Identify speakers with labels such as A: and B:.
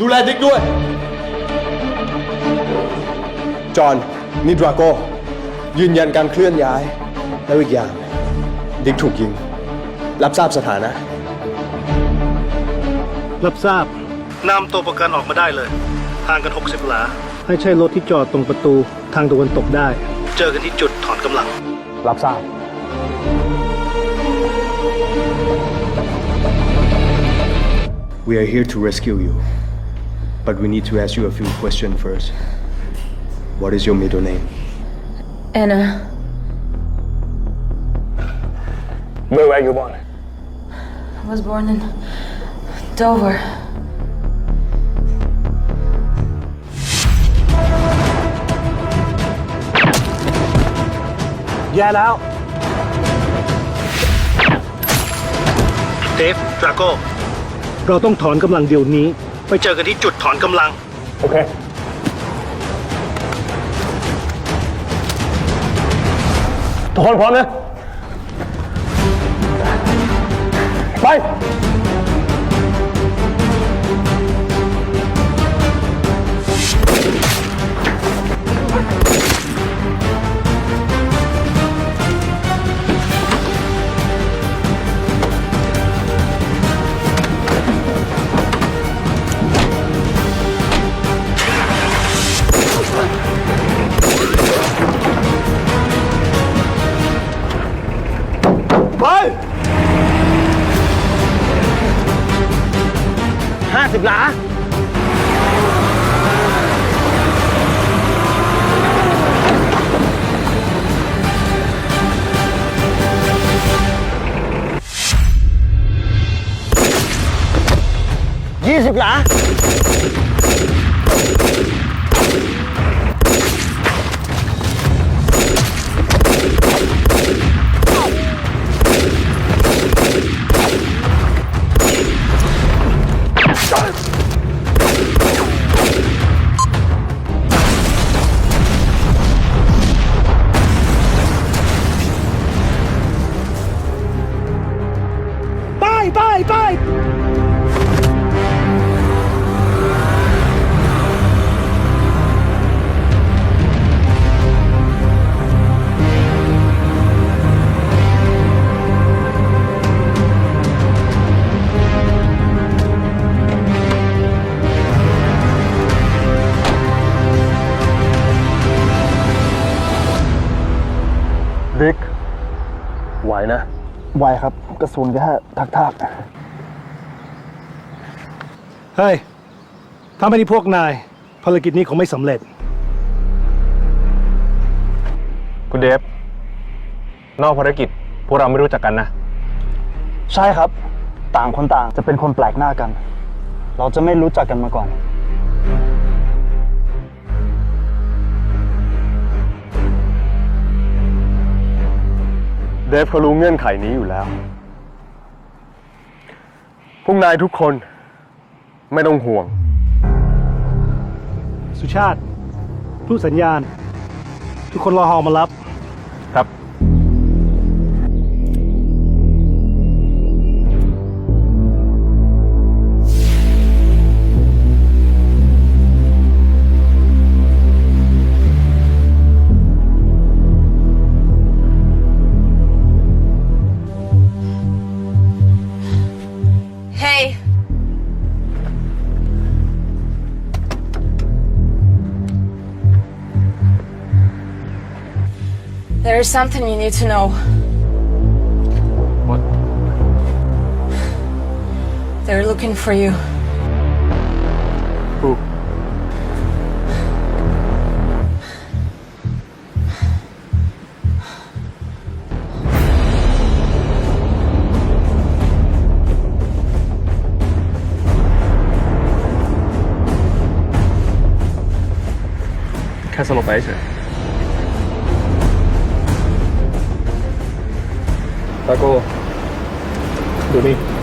A: ดูแลดิกด้วย จอห์นนี่ดราโก้ยืนยันการเคลื่อนย้าย แล้วอีกอย่าง ดิกถูกยิง รับทราบสถานะ
B: รับทราบ นำตัวประกันออกมาได้เลยห่างกัน 60 หลา ให้ใช้รถที่จอดตรงประตูทางตะวันตกได้ เจอกันที่จุดถอนกำลัง
A: รับทราบ We are here to rescue you. But we need to ask you a few questions first. What is your middle name?
C: Anna.
D: Where were you born?
C: I was born in Dover.
B: Get out! Steve, Draco, เราต้องถอนกำลังเดี๋ยวนี้ ไปเจอกันที่จุดถอนกำลัง
D: โอเค ทุกคนพร้อมนะ ไป
A: ไป
D: ห้าสิบหลา ยี่สิบหลา
A: ดิกไหวนะ
B: ไวครับ กระสุนแค่ทักทักเฮ้ย ถ้าไม่ได้พวกนาย ภารกิจนี้คงไม่สำเร็จ
D: คุณเดฟ นอกภารกิจ พวกเราไม่รู้จักกันนะ
E: ใช่ครับ ต่างคนต่างจะเป็นคนแปลกหน้ากัน เราจะไม่รู้จักกันมาก่อน
A: เดฟเขารู้เงื่อนไขนี้อยู่แล้ว พวกนายทุกคนไม่ต้องห่วง
B: สุชาติ รูสัญญาณ ทุกคนรอฮอมารับ
C: There is something you need to know.
D: What?
C: They're looking for you.
A: Who?
D: Castle แค่ สลบไปเฉย
A: ตาโก้ดูนี่